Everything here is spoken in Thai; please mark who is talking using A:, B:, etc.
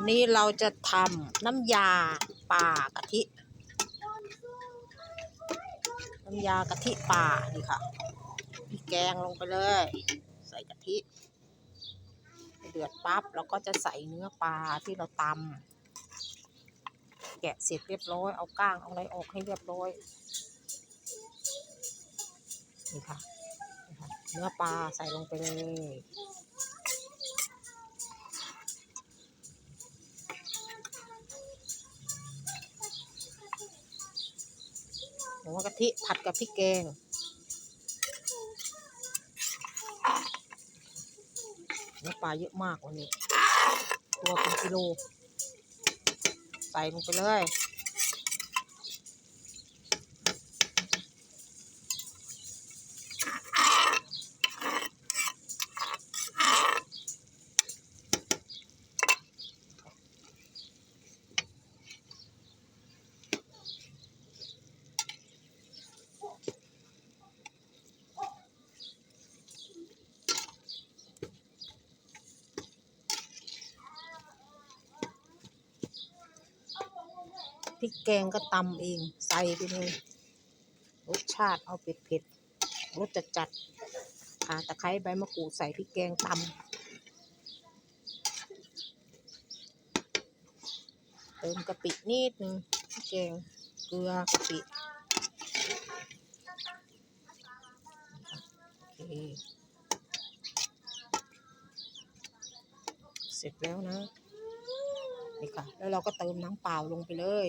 A: วันนี้เราจะทำน้ำยาป่ากะทิ น้ำยากะทิป่านี่ค่ะพริกแกงลงไปเลย ใส่กะทิ เดือดปั๊บเราก็จะใส่เนื้อปลาที่เราตำแกะเสร็จเรียบร้อย เอาก้างเอาอะไรออกให้เรียบร้อย นี่ค่ะ เนื้อปลาใส่ลงไปเลย หัวกะทิผัดกับพริกแกงเนื้อปลาเยอะมากวันนี้ ตัวเป็นกิโล ใส่ลงไปเลย พริกแกงก็ตำเองใส่ไปเลยรสชาติเอาเผ็ดเผ็ดๆรสจัดจัดขาตะไคร้ใบมะกรูดใส่พริกแกงตำเติมกะปินิดนึงพริกแกงเกลือกะปิโอเคเสร็จแล้วนะ นี่ค่ะ แล้วเราก็เติมน้ำเปล่าลงไปเลย